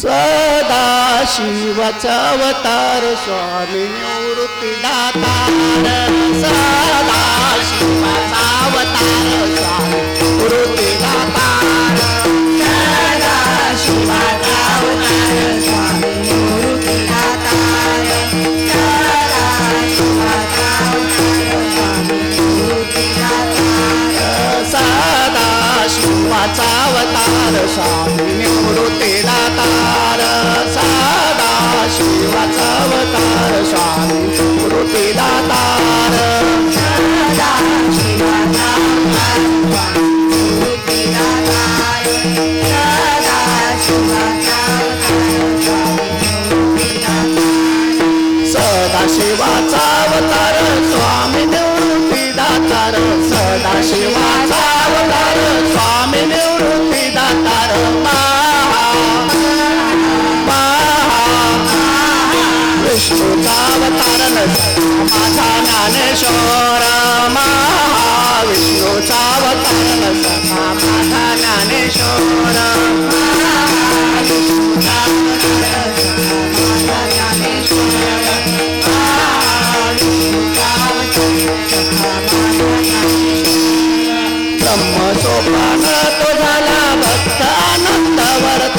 सदा शिवाचा अवतार स्वामी निवृत्तीदाता सदा शिवाचा अवतार स्वामी शिवाचा अवतार स्वामी निवृत्ती दातार. सादा शिवाचा अवतार स्वामी निवृत्ती दातार. सदा शिवाचा अवतार स्वामी निवृत्ती दातार. सदा शिवाचा माझा ज्ञानेश्वरा महाविष्णूचा अवतार सखा माझा ज्ञानेश्वरा ब्रह्मसोपान तो झाला भक्त आनंद वर्त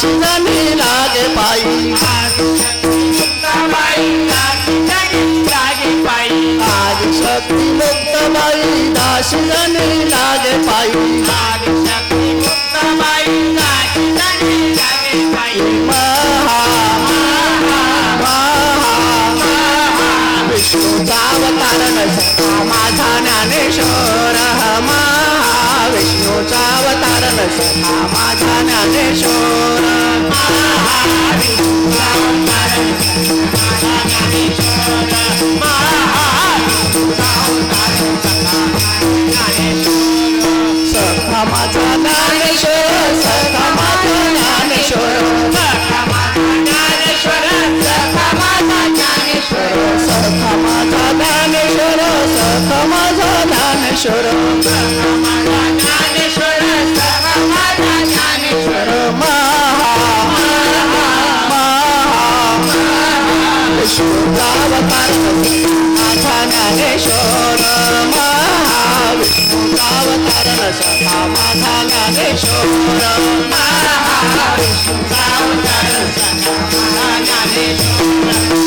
সুজানি লাগে পাই। আজ শক্তি মুক্ত পাই দাস জানি লাগে পাই। আজ শক্তি মুক্ত পাই तुझावतारण माझा ज्ञानेश्वर महाविष्णूचा अवतारण माझा ज्ञानेश्वर माझा ज्ञानेश्वर माझा జ్ఞానేశ్వర జ్ఞానేశ్వర జ్ఞానేశ్వర మహావతార జ్ఞానేశ్వర మహావతార జ్ఞానేశ్వర మహావతార జ్ఞానేశ్వర